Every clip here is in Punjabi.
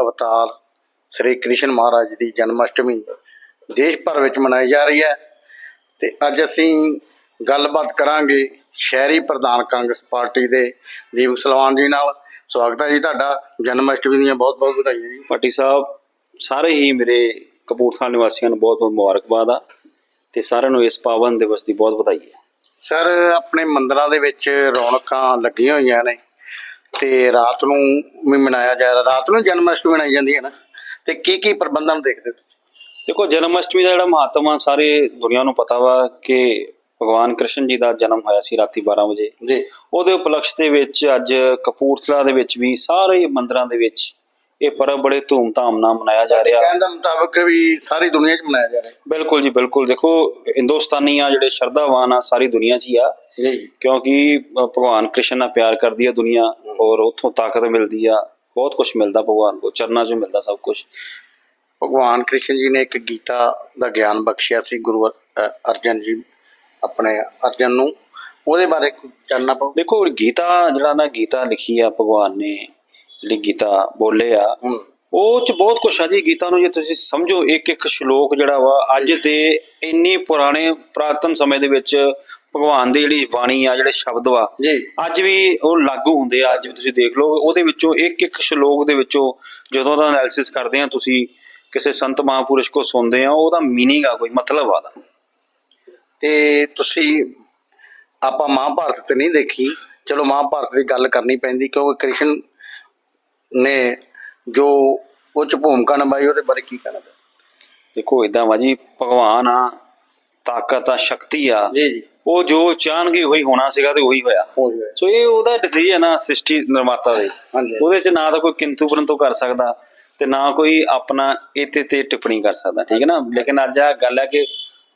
ਅਵਤਾਰ ਸ੍ਰੀ ਕ੍ਰਿਸ਼ਨ ਮਹਾਰਾਜ ਦੀ ਜਨਮ ਅਸ਼ਟਮੀ ਦੇਸ਼ ਭਰ ਵਿੱਚ ਮਨਾਈ ਜਾ ਰਹੀ ਹੈ ਤੇ ਅੱਜ ਅਸੀਂ ਗੱਲਬਾਤ ਕਰਾਂਗੇ ਸ਼ਹਿਰੀ ਪ੍ਰਧਾਨ ਕਾਂਗਰਸ ਪਾਰਟੀ ਦੇ ਦੀਪਕ ਸਲਵਾਨ ਜੀ ਨਾਲ। ਸਵਾਗਤ ਹੈ ਜੀ ਤੁਹਾਡਾ। ਜਨਮ ਅਸ਼ਟਮੀ ਦੀਆਂ ਬਹੁਤ ਬਹੁਤ ਵਧਾਈਆਂ ਜੀ। ਭੱਟੀ ਸਾਹਿਬ ਸਾਰੇ ਹੀ ਮੇਰੇ ਕਪੂਰਥਲਾ ਨਿਵਾਸੀਆਂ ਨੂੰ ਬਹੁਤ ਬਹੁਤ ਮੁਬਾਰਕਬਾਦ ਆ ਤੇ ਸਾਰਿਆਂ ਨੂੰ ਇਸ ਪਾਵਨ ਦਿਵਸ ਦੀ ਬਹੁਤ ਵਧਾਈ ਹੈ। ਸਰ ਆਪਣੇ ਮੰਦਰਾਂ ਦੇ ਵਿੱਚ ਰੌਣਕਾਂ ਲੱਗੀਆਂ ਹੋਈਆਂ ਨੇ। ਤੇ ਰਾਤ ਨੂੰ ਵੀ ਮਨਾਇਆ ਜਾ ਰਿਹਾ। ਰਾਤ ਨੂੰ ਜਨਮ ਅਸ਼ਟਮੀ ਮਨਾਈ ਜਾਂਦੀ ਹੈ ਨਾ। ਤੇ ਕੀ ਕੀ ਪ੍ਰਬੰਧਾਂ ਨੂੰ ਦੇਖਦੇ ਹੋ ਤੁਸੀਂ? ਦੇਖੋ ਜਨਮ ਅਸ਼ਟਮੀ ਦਾ ਜਿਹੜਾ ਮਹੱਤਵ ਆ ਸਾਰੇ ਦੁਨੀਆ ਨੂੰ ਪਤਾ ਵਾ ਕਿ ਭਗਵਾਨ ਕ੍ਰਿਸ਼ਨ ਜੀ ਦਾ ਜਨਮ ਹੋਇਆ ਸੀ ਰਾਤੀ 12 ਵਜੇ। ਜੀ। ਉਹਦੇ ਉਪਲਕਸ਼ ਦੇ ਵਿੱਚ ਅੱਜ ਕਪੂਰਥਲਾ ਦੇ ਵਿੱਚ ਵੀ ਸਾਰੇ ਮੰਦਰਾਂ ਦੇ ਵਿੱਚ ਇਹ ਪਰਬ ਬੜੇ ਧੂਮ-ਧਾਮ ਨਾਲ ਮਨਾਇਆ ਜਾ ਰਿਹਾ। ਕਹਿਣ ਦਾ ਮੁਤਾਬਕ ਵੀ ਸਾਰੀ ਦੁਨੀਆ 'ਚ ਮਨਾਇਆ ਜਾ ਰਿਹਾ। ਬਿਲਕੁਲ ਜੀ ਬਿਲਕੁਲ। ਦੇਖੋ ਹਿੰਦੁਸਤਾਨੀ ਆ ਜਿਹੜੇ ਸ਼ਰਧਾਵਾਨ ਆ ਸਾਰੀ ਦੁਨੀਆ 'ਚ ਹੀ ਆ। ਜੀ। ਕਿਉਂਕਿ ਭਗਵਾਨ ਕ੍ਰਿਸ਼ਨ ਨਾਲ ਪਿਆਰ ਕਰਦੀ ਹੈ ਦੁਨੀਆ ਔਰ ਉੱਥੋਂ ਤਾਕਤ ਮਿਲਦੀ ਆ। ਬਹੁਤ ਕੁਝ ਮਿਲਦਾ ਭਗਵਾਨ ਕੋ ਚਰਨਾਂ 'ਚ ਮਿਲਦਾ ਸਭ ਕੁਝ ਭਗਵਾਨ ਕ੍ਰਿਸ਼ਨ ਜੀ ਨੇ ਇੱਕ ਗੀਤਾ ਦਾ ਗਿਆਨ ਬਖਸ਼ਿਆ ਸੀ ਗੁਰੂ ਅਰਜਨ ਜੀ ਆਪਣੇ ਅਰਜਨ ਨੂੰ। ਉਹਦੇ ਬਾਰੇ ਜਾਣਨਾ ਪਊ? ਦੇਖੋ ਗੀਤਾ ਜਿਹੜਾ ਨਾ ਗੀਤਾ ਲਿਖੀ ਆ ਭਗਵਾਨ ਨੇ ਜਿਹੜੀ ਗੀਤਾ ਬੋਲੇ ਆ ਉਹ ਚ ਬਹੁਤ ਕੁਛ ਆ ਜੀ। ਗੀਤਾ ਨੂੰ ਜੇ ਤੁਸੀਂ ਸਮਝੋ ਇੱਕ ਇੱਕ ਸ਼ਲੋਕ ਜਿਹੜਾ ਵਾ ਅੱਜ ਦੇ ਇੰਨੇ ਪੁਰਾਣੇ ਪ੍ਰਾਤਨ ਸਮੇਂ ਦੇ ਵਿੱਚ ਭਗਵਾਨ ਦੀ ਜਿਹੜੀ ਬਾਣੀ ਆ ਜਿਹੜੇ ਸ਼ਬਦ ਵਾ ਜੀ। ਅੱਜ ਵੀ ਉਹ ਲਾਗੂ ਹੁੰਦੇ ਆ। ਅੱਜ ਵੀ ਤੁਸੀਂ ਦੇਖ ਲਓ ਉਹਦੇ ਵਿੱਚੋਂ ਇੱਕ ਇੱਕ ਸ਼ਲੋਕ ਦੇ ਵਿੱਚੋਂ ਜਦੋਂ ਦਾ ਐਨਾਲਿਸਿਸ ਕਰਦੇ ਆ ਤੁਸੀਂ ਕਿਸੇ ਸੰਤ ਮਹਾਪੁਰਸ਼ ਕੋ ਸੁਣਦੇ ਆ ਉਹਦਾ ਮੀਨਿੰਗ ਆ ਕੋਈ ਮਤਲਬ ਆ ਦਾ ਤੇ ਤੁਸੀਂ ਆਪਾਂ ਮਹਾਭਾਰਤ ਤੇ ਨਹੀਂ ਦੇਖੀ। ਚਲੋ ਮਹਾਭਾਰਤ ਦੀ ਗੱਲ ਕਰਨੀ ਪੈਂਦੀ ਕਿਉਂਕਿ ਕ੍ਰਿਸ਼ਨ ਨੇ ਜੋ ਉੱਚ ਭੂਮਿਕਾ ਨਿਭਾਈ ਉਹਦੇ ਬਾਰੇ ਕੀ ਕਹਿਣਾ ਦੇਖੋ ਇਦਾਂ ਵਾ ਜੀ ਭਗਵਾਨ ਆ ਤਾਕਤ ਆ ਸ਼ਕਤੀ ਆ। ਜੀ ਜੀ। ਉਹ ਜੋ ਚਾਹਣਗੇ ਉਹੀ ਹੋਣਾ ਸੀਗਾ ਤੇ ਉਹੀ ਹੋਇਆ। ਸੋ ਇਹ ਉਹਦਾ ਡਿਸੀਜਨ ਆ ਸ੍ਰਿਸ਼ਟੀ ਨਿਰਮਾਤਾ ਦੇ। ਉਹਦੇ ਚ ਨਾ ਤਾਂ ਕੋਈ ਕਿੰਤੂ ਪਰੰਤੂ ਕਰ ਸਕਦਾ ਤੇ ਨਾ ਕੋਈ ਆਪਣਾ ਇਹਤੇ ਤੇ ਟਿੱਪਣੀ ਕਰ ਸਕਦਾ ਠੀਕ ਹੈ ਨਾ? ਲੇਕਿਨ ਅੱਜ ਆ ਗੱਲ ਹੈ ਕਿ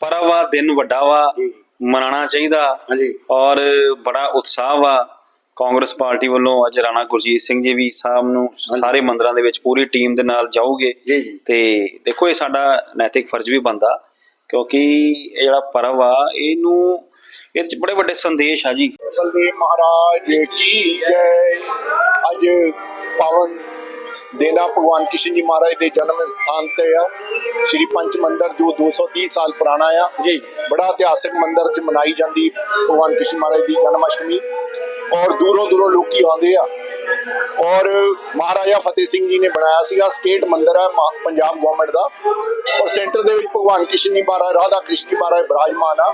ਪਰਵ ਦਿਨ ਵੱਡਾ ਵਾ ਜੀ। ਮਨਾਉਣਾ ਚਾਹੀਦਾ ਹਾਂਜੀ। ਔਰ ਬੜਾ ਉਤਸ਼ਾਹ ਵਾ। ਕਾਂਗਰਸ ਪਾਰਟੀ ਵੱਲੋਂ ਅੱਜ ਰਾਣਾ ਗੁਰਜੀਤ ਸਿੰਘ ਜੀ ਵੀ ਸਾਹਿਬ ਨੂੰ ਸਾਰੇ ਮੰਦਰਾਂ ਦੇ ਵਿੱਚ ਪੂਰੀ ਟੀਮ ਦੇ ਨਾਲ ਜਾਓਗੇ ਤੇ ਦੇਖੋ ਇਹ ਸਾਡਾ ਨੈਤਿਕ ਫਰਜ਼ ਵੀ ਬੰਦਾ ਕਿਉਂਕਿ ਇਹ ਜਿਹੜਾ ਪਰਵ ਆ ਇਹਨੂੰ ਇਹਦੇ ਚ ਬੜੇ ਵੱਡੇ ਸੰਦੇਸ਼ ਆ ਜੀ। ਬਲਦੇਵ ਮਹਾਰਾਜ ਕੀ ਜੈ। ਅੱਜ ਪਾਵਨ ਦੇਨਾ ਭਗਵਾਨ ਕ੍ਰਿਸ਼ਨ ਜੀ ਮਹਾਰਾਜ ਦੇ ਜਨਮ ਸਥਾਨ ਤੇ ਆ। ਸ਼੍ਰੀ ਪੰਚ ਮੰਦਿਰ ਜੋ 230 ਸਾਲ ਪੁਰਾਣਾ ਆ। ਜੀ। ਬੜਾ ਇਤਿਹਾਸਕ ਮੰਦਿਰ ਚ ਮਨਾਈ ਜਾਂਦੀ ਭਗਵਾਨ ਕ੍ਰਿਸ਼ਨ ਮਹਾਰਾਜ ਦੀ ਜਨਮ ਅਸ਼ਟਮੀ। ਔਰ ਦੂਰੋਂ ਦੂਰੋਂ ਲੋਕੀ ਆਉਂਦੇ ਆ। ਔਰ ਮਹਾਰਾਜਾ ਫਤਿਹ ਸਿੰਘ ਜੀ ਨੇ ਬਣਾਇਆ ਸੀਗਾ, ਸਟੇਟ ਮੰਦਿਰ ਹੈ ਪੰਜਾਬ ਗਵਰਨਮੈਂਟ ਦਾ। ਔਰ ਸੈਂਟਰ ਦੇ ਵਿੱਚ ਭਗਵਾਨ ਕ੍ਰਿਸ਼ਨ ਜੀ ਮਹਾਰਾਜ, ਰਾਧਾ ਕ੍ਰਿਸ਼ਨ ਜੀ ਮਹਾਰਾਜ ਬਿਰਾਜਮਾਨ ਆ।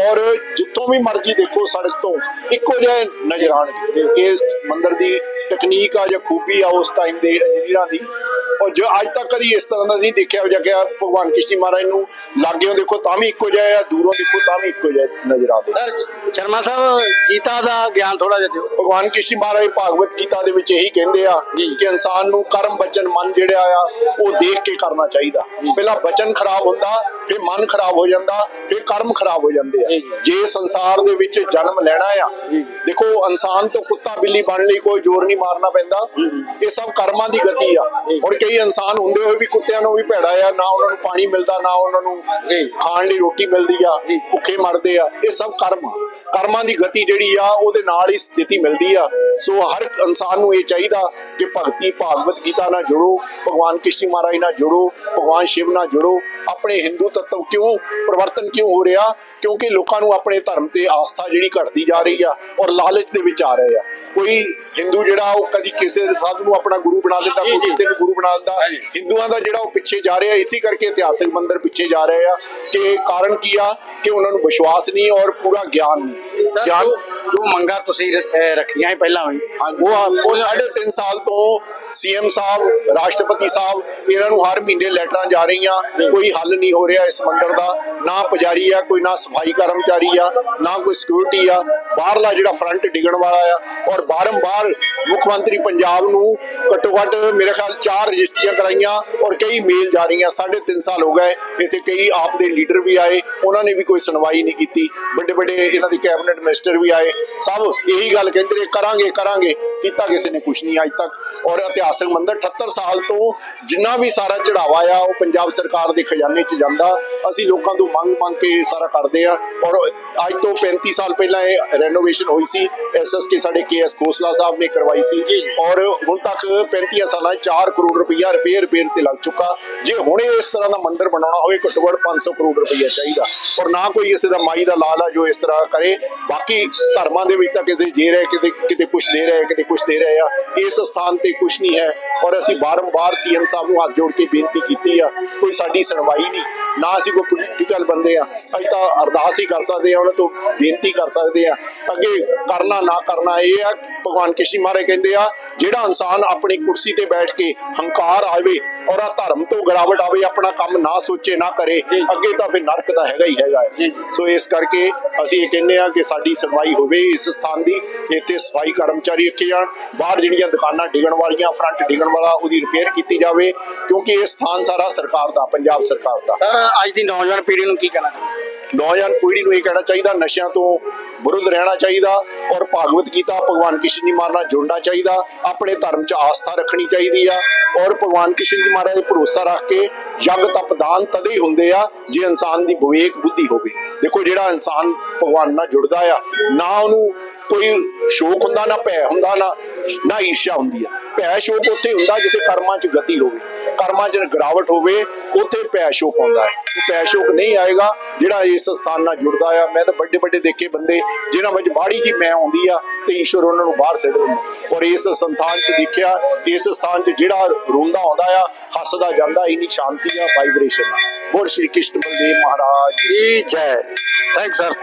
ਔਰ ਜਿੱਥੋਂ ਵੀ ਮਰਜ਼ੀ ਦੇਖੋ ਸੜਕ ਤੋਂ, ਇੱਕੋ ਜਿਹੇ ਨਜ਼ਰ ਆਣਗੇ ਇਸ ਮੰਦਿਰ ਦੀ ਟੈਕਨੀਕ ਆ ਜਾਂ ਖੂਬੀ ਆ ਉਸ ਟਾਈਮ ਦੇ ਇੰਜੀਨੀਅਰਾਂ ਦੀ। ਔਰ ਜੋ ਅੱਜ ਤੱਕ ਕਦੀ ਇਸ ਤਰ੍ਹਾਂ ਦਾ ਨਹੀਂ ਦੇਖਿਆ ਹੋ ਕਿ ਭਗਵਾਨ ਕ੍ਰਿਸ਼ਨ ਜੀ ਮਹਾਰਾਜ ਨੂੰ ਲਾਗਿਓਂ ਦੇਖੋ ਤਾਂ ਵੀ ਇੱਕੋ ਜਿਹਾ ਆ ਦੂਰੋਂ ਦੇਖੋ ਤਾਂ ਵੀ ਇੱਕੋ ਜਿਹਾ ਨਜ਼ਰ ਆਉਂਦੇ। ਸਰ ਸ਼ਰਮਾ ਸਾਹਿਬ ਗੀਤਾ ਦਾ ਗਿਆਨ ਥੋੜਾ ਜਿਹਾ ਦਿਓ। ਭਗਵਾਨ ਕ੍ਰਿਸ਼ਨ ਮਹਾਰਾਜ ਭਾਗਵਤ ਗੀਤਾ ਦੇ ਵਿੱਚ ਇਹੀ ਕਹਿੰਦੇ ਆ ਜੀ। ਕਿ ਇਨਸਾਨ ਨੂੰ ਕਰਮ ਬਚਨ ਮਨ ਜਿਹੜਾ ਆ ਉਹ ਦੇਖ ਕੇ ਕਰਨਾ ਚਾਹੀਦਾ। ਪਹਿਲਾਂ ਬਚਨ ਖਰਾਬ ਹੁੰਦਾ ਫਿਰ ਮਨ ਖਰਾਬ ਹੋ ਜਾਂਦਾ ਫਿਰ ਕਰਮ ਖਰਾਬ ਹੋ ਜਾਂਦੇ ਆ ਜੇ ਸੰਸਾਰ ਦੇ ਵਿੱਚ ਜਨਮ ਲੈਣਾ ਆ। ਦੇਖੋ ਇਨਸਾਨ ਤੋਂ ਕੁੱਤਾ ਬਿੱਲੀ ਬਣਨ ਲਈ ਕੋਈ ਜ਼ੋਰ ਨਹੀਂ ਮਾਰਨਾ ਪੈਂਦਾ ਇਹ ਸਭ ਕਰਮਾਂ ਦੀ ਗਤੀ ਆ। ਹੁਣ ਕਈ ਇਨਸਾਨ ਹੁੰਦੇ ਹੋਏ ਵੀ ਕੁੱਤਿਆਂ ਨੂੰ ਵੀ ਭੈੜਾ ਆ ਨਾ ਉਹਨਾਂ ਨੂੰ ਪਾਣੀ ਮਿਲਦਾ ਨਾ ਉਹਨਾਂ ਨੂੰ। ਖਾਣ ਲਈ ਰੋਟੀ ਮਿਲਦੀ ਆ। ਭੁੱਖੇ ਮਰਦੇ ਆ ਇਹ ਸਭ ਕਰਮ ਆ ਕਰਮਾਂ ਦੀ ਗਤੀ ਜਿਹੜੀ ਆ ਉਹਦੇ ਨਾਲ ਹੀ ਸਥਿਤੀ ਮਿਲਦੀ ਆ ਸੋ ਹਰ ਇਨਸਾਨ ਨੂੰ ਇਹ ਚਾਹੀਦਾ ਕਿ ਭਗਤੀ ਭਾਗਵਤ ਗੀਤਾ ਨਾਲ ਜੁੜੋ ਭਗਵਾਨ ਕ੍ਰਿਸ਼ਨ ਮਹਾਰਾਜ ਨਾਲ ਜੁੜੋ ਭਗਵਾਨ ਸ਼ਿਵ ਨਾਲ ਜੁੜੋ। ਆਪਣੇ ਹਿੰਦੂ ਤੱਤਵ ਕਿਉਂ ਪਰਿਵਰਤਨ ਕਿਉਂ ਹੋ ਰਿਹਾ? ਕਿਉਂਕਿ ਲੋਕਾਂ ਨੂੰ ਆਪਣੇ ਧਰਮ ਤੇ ਆਸਥਾ ਜਿਹੜੀ ਘਟਦੀ ਜਾ ਰਹੀ ਆ ਔਰ ਲਾਲਚ ਦੇ ਵਿੱਚ ਆ ਰਹੇ ਆ। ਕੋਈ ਹਿੰਦੂ ਜਿਹੜਾ ਉਹ ਕਦੀ ਕਿਸੇ ਸਾਧੂ ਨੂੰ ਆਪਣਾ ਗੁਰੂ ਬਣਾ ਲੈਂਦਾ ਕੋਈ। ਕਿਸੇ ਨੂੰ ਗੁਰੂ ਬਣਾ ਹਾਂਜੀ। ਹਿੰਦੂਆਂ ਦਾ ਜਿਹੜਾ ਉਹ ਪਿੱਛੇ ਜਾ ਰਿਹਾ ਇਸੇ ਕਰਕੇ ਇਤਿਹਾਸਕ ਮੰਦਿਰ ਪਿੱਛੇ ਜਾ ਰਹੇ ਆ ਕਿ ਕਾਰਨ ਕੀ ਆ? ਕਿ ਉਹਨਾਂ ਨੂੰ ਵਿਸ਼ਵਾਸ ਨਹੀਂ ਔਰ ਪੂਰਾ ਗਿਆਨ ਨਹੀਂ। ਗਿਆਨ ਜੋ ਮੰਗਾ ਤੁਸੀਂ ਅਹ, ਰੱਖੀਆਂ ਸੀ ਪਹਿਲਾਂ ਵੀ ਉਹ ਉਹ ਸਾਢੇ ਤਿੰਨ ਸਾਲ ਤੋਂ ਸੀਐਮ ਸਾਹਿਬ ਰਾਸ਼ਟਰਪਤੀ ਸਾਹਿਬ ਇਹਨਾਂ ਨੂੰ ਹਰ ਮਹੀਨੇ ਲੈਟਰਾਂ ਜਾ ਰਹੀਆਂ। ਕੋਈ ਹੱਲ ਨਹੀਂ ਹੋ ਰਿਹਾ ਇਸ ਮੰਦਿਰ ਦਾ। ਨਾ ਪੁਜਾਰੀ ਆ ਕੋਈ ਨਾ ਸਫ਼ਾਈ ਕਰਮਚਾਰੀ ਆ ਨਾ ਕੋਈ ਸਿਕਿਉਰਿਟੀ ਆ। ਬਾਹਰਲਾ ਜਿਹੜਾ ਫਰੰਟ ਡਿੱਗਣ ਵਾਲਾ ਆ। ਔਰ ਬਾਰੰਬਾਰ ਮੁੱਖ ਮੰਤਰੀ ਪੰਜਾਬ ਨੂੰ ਘੱਟੋ ਘੱਟ ਮੇਰੇ ਖਿਆਲ ਚਾਰ ਰਜਿਸਟਰੀਆਂ ਕਰਾਈਆਂ ਔਰ ਕਈ ਮੇਲ ਜਾ ਰਹੀਆਂ। ਸਾਢੇ ਤਿੰਨ ਸਾਲ ਹੋ ਗਏ ਇੱਥੇ ਕਈ ਆਪ ਦੇ ਲੀਡਰ ਵੀ ਆਏ। ਉਹਨਾਂ ਨੇ ਵੀ ਕੋਈ ਸੁਣਵਾਈ ਨਹੀਂ ਕੀਤੀ। ਵੱਡੇ ਵੱਡੇ ਇਹਨਾਂ ਦੇ ਕੈਬਨਿਟ ਮਿਨਿਸਟਰ ਵੀ ਆਏ। ਸਭ ਇਹੀ ਗੱਲ ਕਹਿੰਦੇ ਰਹੇ ਕਰਾਂਗੇ ਕਰਾਂਗੇ। ਕੀਤਾ ਕਿਸੇ ਨੇ ਕੁਝ ਨਹੀਂ ਅੱਜ ਤੱਕ। ਔਰ ਇਤਿਹਾਸਕ ਮੰਦਿਰ 78 ਸਾਲ ਤੋਂ ਜਿੰਨਾ ਵੀ ਸਾਰਾ ਚੜਾਵਾ ਆ ਉਹ ਪੰਜਾਬ ਸਰਕਾਰ ਦੇ ਖਜ਼ਾਨੇ 'ਚ ਜਾਂਦਾ। ਅਸੀਂ ਲੋਕਾਂ ਤੋਂ ਮੰਗ ਮੰਗ ਕੇ ਸਾਰਾ ਕਰਦੇ ਆ। ਔਰ ਅੱਜ ਤੋਂ 35 ਸਾਲ ਪਹਿਲਾਂ ਇਹ ਰੈਨੋਵੇਸ਼ਨ ਹੋਈ ਸੀ। ਐਸਐਸਕੇ ਸਾਡੇ ਕੇਐਸ ਖੋਸਲਾ ਸਾਹਿਬ ਨੇ ਕਰਵਾਈ ਸੀ। ਔਰ ਹੁਣ ਤੱਕ 35 ਸਾਲਾਂ 'ਚ 4 ਕਰੋੜ ਰੁਪਈਆ ਰਿਪੇਅਰ ਰਿਪੇਅਰ ਤੇ ਲੱਗ ਚੁੱਕਾ। ਜੇ ਹੁਣੇ ਇਸ ਤਰ੍ਹਾਂ ਦਾ ਮੰਦਿਰ ਬਣਾਉਣਾ ਹੋਵੇ ਘੱਟੋ ਘੱਟ 500 ਕਰੋੜ ਰੁਪਈਆ ਚਾਹੀਦਾ। ਔਰ ਨਾ ਕੋਈ ਕਿਸੇ ਦਾ ਮਾਈ ਦਾ ਲਾਲ ਆ ਜੋ ਇਸ ਤਰ੍ਹਾਂ ਕਰੇ। ਬਾਕੀ ਧਰਮਾਂ ਦੇ ਵਿੱਚ ਤਾਂ ਕਿਤੇ ਜੇ ਰਹੇ, ਕਿਤੇ ਕਿਤੇ ਕੁਝ ਦੇ ਰਹੇ, ਕਿਤੇ ਕੁਝ ਦੇ ਰਹੇ ਆ। ਇਸ ਸਥਾਨ ਤੇ ਕੁਝ ਨਹੀਂ ਹੈ। ਔਰ ਅਸੀਂ ਬਾਰੰਬਾਰ ਸੀਐਮ ਸਾਹਿਬ ਨੂੰ ਹੱਥ ਜੋੜ ਕੇ ਬੇਨਤੀ ਕੀਤੀ ਆ, ਕੋਈ ਸਾਡੀ ਸੁਣਵਾਈ ਨਹੀਂ। ਨਾ ਅਸੀਂ ਕੋਈ ਪੋਲੀਟੀਕਲ ਬੰਦੇ ਆ। ਅਸੀਂ ਤਾਂ ਅਰਦਾਸ ਹੀ ਕਰ ਸਕਦੇ ਆ, ਉਹਨਾਂ ਤੋਂ ਬੇਨਤੀ ਕਰ ਸਕਦੇ ਆ। ਅੱਗੇ ਕਰਨਾ, ਨਾ ਕਰਨਾ, ਇਹ ਆ ਭਗਵਾਨ ਕ੍ਰਿਸ਼ਨ ਮਹਾਰਾਜ ਕਹਿੰਦੇ ਆ ਜਿਹੜਾ ਇਨਸਾਨ ਆਪਣੀ ਕੁਰਸੀ ਤੇ ਬੈਠ ਕੇ ਹੰਕਾਰ ਆਵੇ ਔਰ ਆ ਧਰਮ ਤੋਂ ਗਿਰਾਵਟ ਆਵੇ ਆਪਣਾ ਕੰਮ ਨਾ ਸੋਚੇ ਨਾ ਕਰੇ ਅੱਗੇ ਤਾਂ ਫਿਰ ਨਰਕ ਤਾਂ ਹੈਗਾ ਹੀ ਹੈਗਾ। ਸੋ ਇਸ ਕਰਕੇ ਅਸੀਂ ਇਹ ਕਹਿੰਦੇ ਆ ਕਿ ਸਾਡੀ ਸੁਣਵਾਈ ਹੋਵੇ ਇਸ ਸਥਾਨ ਦੀ ਇੱਥੇ ਸਫ਼ਾਈ ਕਰਮਚਾਰੀ ਰੱਖੇ ਜਾਣ ਬਾਹਰ ਜਿਹੜੀਆਂ ਦੁਕਾਨਾਂ ਡਿੱਗਣ ਵਾਲੀਆਂ ਫਰੰਟ ਡਿੱਗਣ ਵਾਲਾ ਉਹਦੀ ਰਿਪੇਅਰ ਕੀਤੀ ਜਾਵੇ ਕਿਉਂਕਿ ਇਹ ਸਥਾਨ ਸਾਰਾ ਸਰਕਾਰ ਦਾ ਪੰਜਾਬ ਸਰਕਾਰ ਦਾ। ਸਰ ਅੱਜ ਦੀ ਨੌਜਵਾਨ ਪੀੜ੍ਹੀ ਨੂੰ ਕੀ ਕਹਿਣਾ ਨੌਜਵਾਨ ਪੀੜ੍ਹੀ ਨੂੰ ਇਹ ਕਹਿਣਾ ਚਾਹੀਦਾ, ਨਸ਼ਿਆਂ ਤੋਂ ਵਿਰੁੱਧ ਰਹਿਣਾ ਚਾਹੀਦਾ ਔਰ ਭਾਗਵਤ ਗੀਤਾ ਭਗਵਾਨ ਕ੍ਰਿਸ਼ਨ ਜੀ ਮਹਾਰਾਜ ਜੁੜਨਾ ਚਾਹੀਦਾ, ਆਪਣੇ ਧਰਮ 'ਚ ਆਸਥਾ ਰੱਖਣੀ ਚਾਹੀਦੀ ਆ ਔਰ ਭਗਵਾਨ ਕ੍ਰਿਸ਼ਨ ਜੀ ਮਹਾਰਾਜ 'ਤੇ ਭਰੋਸਾ ਰੱਖ ਕੇ ਯੱਗ ਤਪ ਤਦੇ ਹੀ ਹੁੰਦੇ ਆ ਜੇ ਇਨਸਾਨ ਦੀ ਵਿਵੇਕ ਬੁੱਧੀ ਹੋਵੇ। ਦੇਖੋ ਜਿਹੜਾ ਇਨਸਾਨ ਭਗਵਾਨ ਨਾਲ ਜੁੜਦਾ ਆ, ਨਾ ਉਹਨੂੰ ਕੋਈ ਸ਼ੋਕ ਹੁੰਦਾ, ਨਾ ਭੈ ਹੁੰਦਾ, ਨਾ ਨਾ ਈਰਸ਼ਾ ਹੁੰਦੀ ਆ। ਭੈ ਸ਼ੋਕ ਉੱਥੇ ਹੁੰਦਾ ਜਿੱਥੇ ਕਰਮਾਂ 'ਚ ਗਤੀ ਹੋਵੇ, ਕਰਮਾਂ 'ਚ ਗਿਰਾਵਟ ਹੋਵੇ ਉੱਥੇ ਭੈ ਸ਼ੋਕ ਆਉਂਦਾ ਹੈ। ਉਹ ਭੈ ਨਹੀਂ ਆਏਗਾ, ਜਿਹੜਾ ਇਸ ਸਥਾਨ ਨਾਲ ਜੁੜਦਾ ਆ। ਮੈਂ ਤਾਂ ਵੱਡੇ ਵੱਡੇ ਦੇਖੇ ਬੰਦੇ, ਜਿਨ੍ਹਾਂ ਵਿੱਚ ਬਾੜੀ ਜੀ ਮੈਂ ਆਉਂਦੀ ਆ ਤੇ ਈਸ਼ਵਰ ਉਹਨਾਂ ਨੂੰ ਬਾਹਰ ਸਿੱਟ ਦਿੰਦਾ। ਔਰ ਇਸ ਸੰਥਾਨ 'ਚ ਦੇਖਿਆ, ਇਸ ਸਥਾਨ 'ਚ ਜਿਹੜਾ ਰੋਂਦਾ ਆਉਂਦਾ ਆ, ਹੱਸਦਾ ਜਾਂਦਾ, ਇੰਨੀ ਸ਼ਾਂਤੀ ਆ ਵਾਈਬ੍ਰੇਸ਼ਨ ਆ। ਬੋਲ ਸ਼੍ਰੀ ਕ੍ਰਿਸ਼ਨ ਬਲਦੇਵ ਮਹਾਰਾਜ। ਜੀ, ਜੈ। Thank sir